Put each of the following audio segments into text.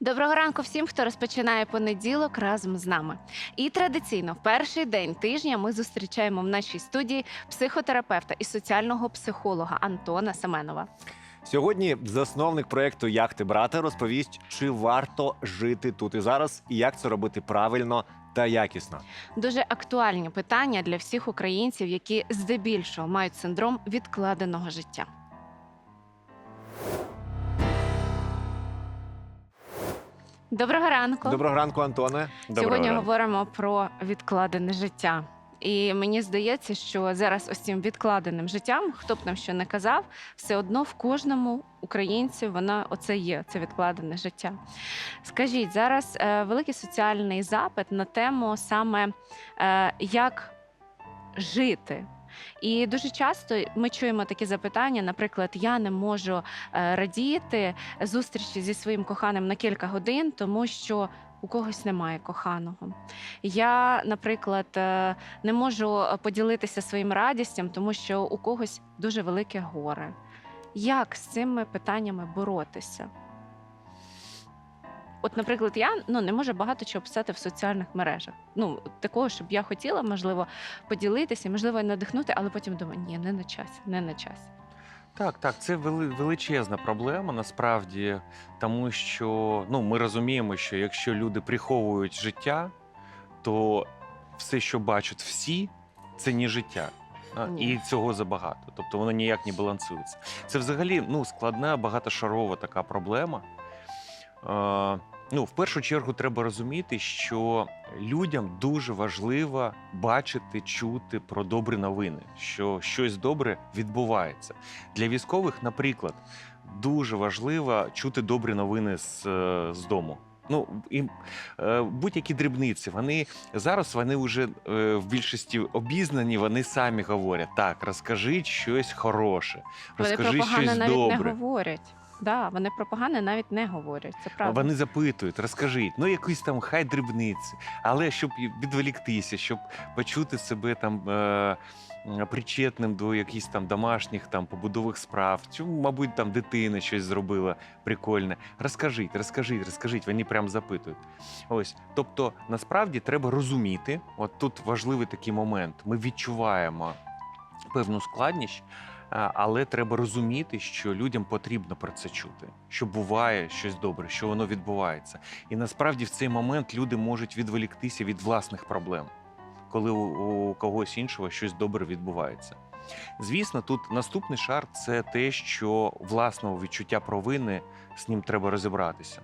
Доброго ранку всім, хто розпочинає понеділок разом з нами. І традиційно в перший день тижня ми зустрічаємо в нашій студії психотерапевта і соціального психолога Антона Семенова. Сьогодні засновник проекту Яхти брата розповість, чи варто жити тут і зараз, і як це робити правильно та якісно. Дуже актуальні питання для всіх українців, які здебільшого мають синдром відкладеного життя. Доброго ранку. Доброго ранку, Антоне. Сьогодні говоримо про відкладене життя. І мені здається, що зараз ось цим відкладеним життям, хто б нам що не казав, все одно в кожному українці вона оце є, це відкладене життя. Скажіть, зараз е, великий соціальний запит на тему саме е, як жити. І дуже часто ми чуємо такі запитання. Наприклад, я не можу е, радіти зустрічі зі своїм коханим на кілька годин, тому що у когось немає коханого. Я, наприклад, е, не можу поділитися своїм радістям, тому що у когось дуже велике горе. Як з цими питаннями боротися? От, наприклад, я ну не можу багато чого писати в соціальних мережах. Ну, такого, щоб я хотіла, можливо, поділитися, можливо, і надихнути, але потім думаю, ні, не на часі, не на часі. Так, так, це величезна проблема насправді, тому що ну, ми розуміємо, що якщо люди приховують життя, то все, що бачать всі, це не життя. Ні. І цього забагато. Тобто воно ніяк не балансується. Це взагалі ну, складна, багатошарова така проблема. Ну, в першу чергу треба розуміти, що людям дуже важливо бачити, чути про добрі новини, що щось добре відбувається. Для військових, наприклад, дуже важливо чути добрі новини з, е, з дому. Ну і е, будь-які дрібниці, вони зараз вони вже е, в більшості обізнані, вони самі говорять: так, розкажіть щось хороше, розкажи щось навіть добре. не говорять. Да, вони про погане навіть не говорять. Це правда. Вони запитують, розкажіть, ну якісь там хай дрібниці, але щоб відволіктися, щоб почути себе там е, причетним до якихось там домашніх там побудових справ, чи, мабуть, там дитина щось зробила прикольне. Розкажіть, розкажіть, розкажіть. Вони прям запитують. Ось, тобто, насправді треба розуміти. От тут важливий такий момент. Ми відчуваємо певну складність. А, Але треба розуміти, що людям потрібно про це чути, що буває щось добре, що воно відбувається. І насправді в цей момент люди можуть відволіктися від власних проблем, коли у когось іншого щось добре відбувається. Звісно, тут наступний шар це те, що власного відчуття провини з ним треба розібратися.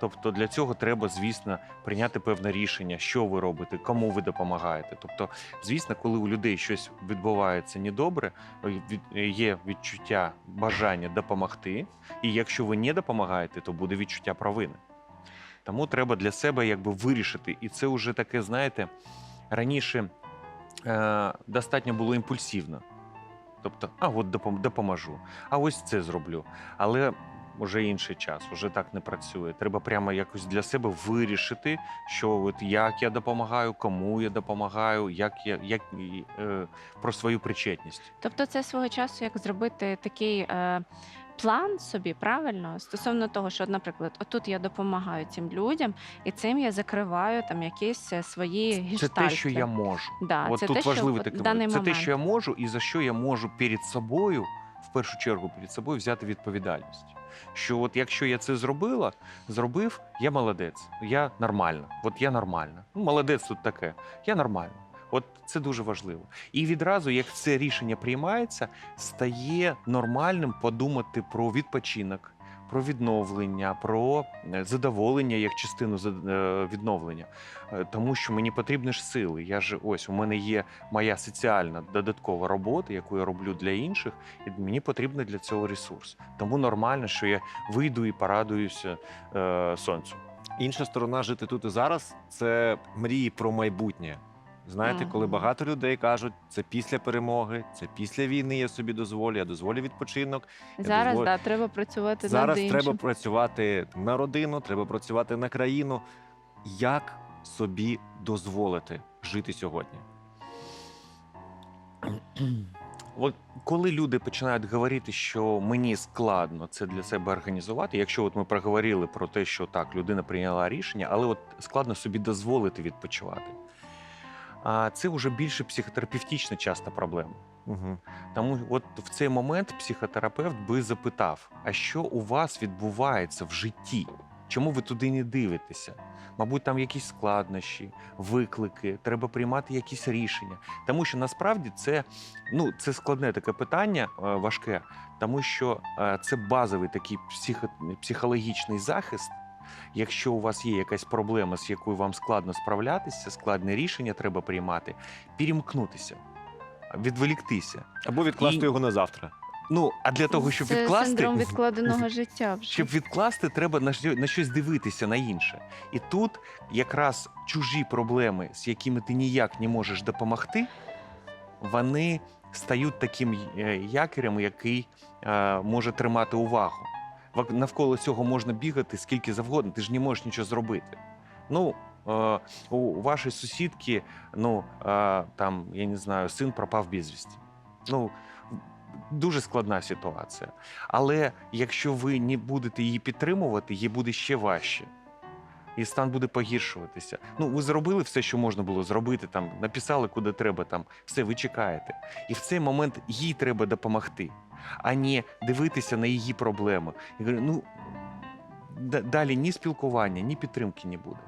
Тобто для цього треба, звісно, прийняти певне рішення, що ви робите, кому ви допомагаєте. Тобто, звісно, коли у людей щось відбувається недобре, від- є відчуття бажання допомогти, і якщо ви не допомагаєте, то буде відчуття провини. Тому треба для себе якби вирішити. І це вже таке, знаєте, раніше е, достатньо було імпульсивно. Тобто, а от допом- допоможу, а ось це зроблю. Але вже інший час, вже так не працює. Треба прямо якось для себе вирішити, що от як я допомагаю, кому я допомагаю, як я як е, про свою причетність. Тобто, це свого часу як зробити такий е, план собі правильно стосовно того, що, наприклад, отут я допомагаю цим людям, і цим я закриваю там якісь е, свої Це те, що я можу. Да, От це тут те, важливий що такий момент. Це те, що я можу, і за що я можу перед собою, в першу чергу, перед собою взяти відповідальність. Що от якщо я це зробила, зробив, я молодець, я нормальна. От я нормальна. Ну, молодець тут таке. Я нормальна. От це дуже важливо. І відразу, як це рішення приймається, стає нормальним подумати про відпочинок, про відновлення, про е, задоволення як частину е, відновлення. Е, Тому що мені потрібні ж сили. Я ж ось у мене є моя соціальна додаткова робота, яку я роблю для інших, і мені потрібен для цього ресурс. Тому нормально, що я вийду і порадуюся е, сонцю. Інша сторона жити тут і зараз це мрії про майбутнє. Знаєте, коли багато людей кажуть, це після перемоги, це після війни я собі дозволю, я дозволю відпочинок. я Зараз дозволю- да, треба працювати Зараз над треба іншим. працювати на родину, треба працювати на країну. Як собі дозволити жити сьогодні? От коли люди починають говорити, що мені складно це для себе організувати, якщо от ми проговорили про те, що так, людина прийняла рішення, але от складно собі дозволити відпочивати. А це вже більше психотерапевтична часто проблема. Угу. Тому от в цей момент психотерапевт би запитав: а що у вас відбувається в житті? Чому ви туди не дивитеся? Мабуть, там якісь складнощі, виклики, треба приймати якісь рішення. Тому що насправді це, ну, це складне таке питання, е, важке, тому що е, це базовий такий психо, психологічний захист. Якщо у вас є якась проблема, з якою вам складно справлятися, складне рішення треба приймати, перемкнутися, відволіктися. Або відкласти І- його на завтра. Ну а для того, щоб Це відкласти, синдром відкладеного життя. Вже. щоб відкласти, треба на на щось дивитися на інше. І тут якраз чужі проблеми, з якими ти ніяк не можеш допомогти, вони стають таким е, якорем, який е, може тримати увагу. Навколо цього можна бігати скільки завгодно, ти ж не можеш нічого зробити. Ну, е, у вашої сусідки, ну е, там, я не знаю, син пропав безвісті. Ну, дуже складна ситуація. Але якщо ви не будете її підтримувати, їй буде ще важче. І стан буде погіршуватися. Ну, ви зробили все, що можна було зробити, там написали, куди треба, там все, ви чекаєте. І в цей момент їй треба допомогти, а не дивитися на її проблеми. І говорю, ну далі ні спілкування, ні підтримки не буде.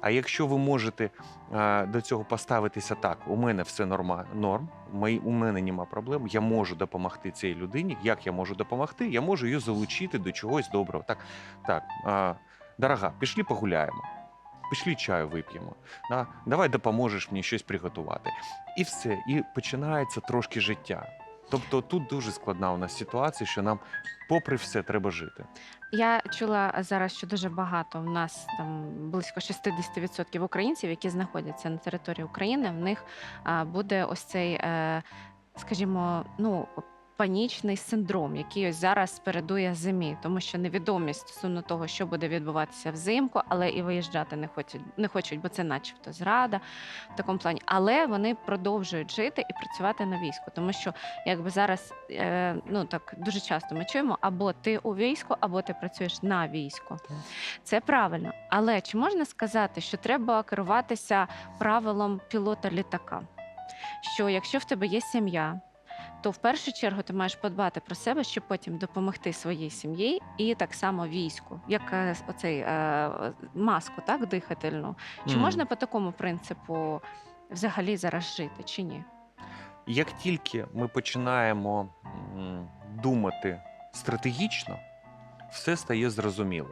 А якщо ви можете е, до цього поставитися так, у мене все норма, норм, мої, у мене нема проблем, я можу допомогти цій людині. Як я можу допомогти? Я можу її залучити до чогось доброго. Так, так, е, дорога, пішли погуляємо. Пішли чаю вип'ємо. Да? Давай допоможеш мені щось приготувати. І все. І починається трошки життя. Тобто тут дуже складна у нас ситуація, що нам, попри все, треба жити. Я чула зараз, що дуже багато в нас там близько 60% українців, які знаходяться на території України, в них буде ось цей, е, скажімо, ну. Панічний синдром, який ось зараз передує зимі, тому що невідомість стосовно того, що буде відбуватися взимку, але і виїжджати не хочуть, не хочуть, бо це, начебто, зрада в такому плані. Але вони продовжують жити і працювати на війську, тому що якби зараз е, ну так дуже часто ми чуємо, або ти у війську, або ти працюєш на війську. Це правильно. Але чи можна сказати, що треба керуватися правилом пілота літака? Що якщо в тебе є сім'я, то в першу чергу ти маєш подбати про себе, щоб потім допомогти своїй сім'ї і так само війську, як е, оцей е, маску, так дихательну. Чи Мгм. можна по такому принципу взагалі зараз жити, чи ні? Як тільки ми починаємо думати стратегічно, все стає зрозуміло.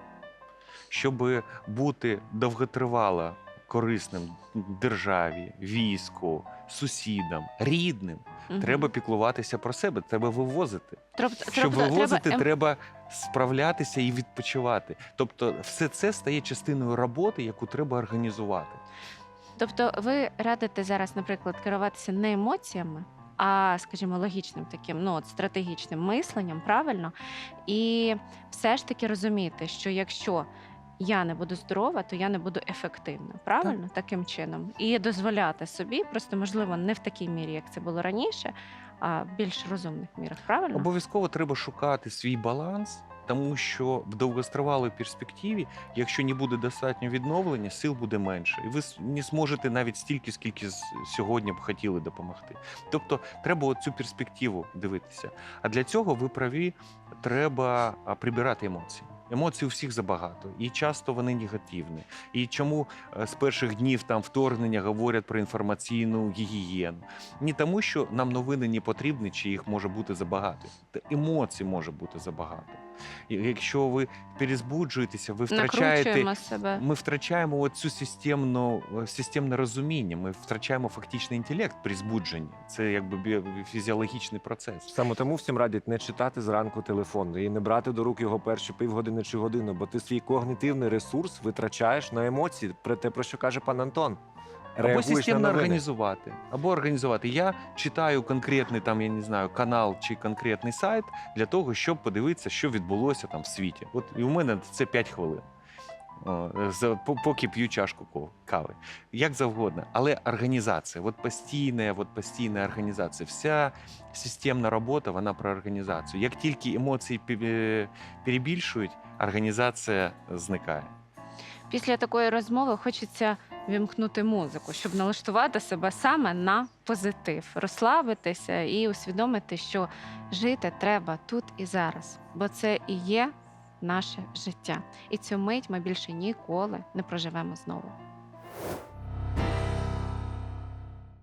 Щоб бути довготривало корисним державі, війську, сусідам, рідним, Мгм. треба піклуватися про себе, треба вивозити. Троб- Щоб тобто вивозити, ем- треба справлятися і відпочивати. Тобто, все це стає частиною роботи, яку треба організувати. Тобто, ви радите зараз, наприклад, керуватися не емоціями, а, скажімо, логічним таким, ну от стратегічним мисленням, правильно? І все ж таки розуміти, що якщо я не буду здорова, то я не буду ефективна. Правильно, таким чином, і дозволяти собі, просто можливо, не в такій мірі, як це було раніше, а в більш розумних мірах. Правильно? Обов'язково треба шукати свій баланс, тому що в довгостривалій перспективі, якщо не буде достатньо відновлення, сил буде менше, і ви не зможете навіть стільки, скільки сьогодні б хотіли допомогти. Тобто, треба цю перспективу дивитися. А для цього ви праві, треба прибирати емоції. Емоцій у всіх забагато, і часто вони негативні. І чому е, з перших днів там вторгнення говорять про інформаційну гігієну? Не тому, що нам новини не потрібні, чи їх може бути забагато. Та емоцій може бути забагато. І якщо ви перезбуджуєтеся, ви втрачаєте. Себе. Ми втрачаємо цю системну е, системне розуміння. Ми втрачаємо фактичний інтелект при збудженні. Це якби фізіологічний процес. Саме тому всім радять не читати зранку телефон і не брати до рук його перші півгодини чи годину, бо ти свій когнітивний ресурс витрачаєш на емоції, про те, про що каже пан Антон. Або Реагуєш на системно новини. організувати, або організувати. Я читаю конкретний там, я не знаю, канал чи конкретний сайт для того, щоб подивитися, що відбулося там в світі. От і у мене це 5 хвилин. О, за- по- поки п'ю чашку ко- кави. Як завгодно. Але організація, от постійна, от постійна організація, вся системна робота, вона про організацію. Як тільки емоції пе- перебільшують, організація зникає. Після такої розмови хочеться вімкнути музику, щоб налаштувати себе саме на позитив, розслабитися і усвідомити, що жити треба тут і зараз, бо це і є наше життя. І цю мить ми більше ніколи не проживемо знову.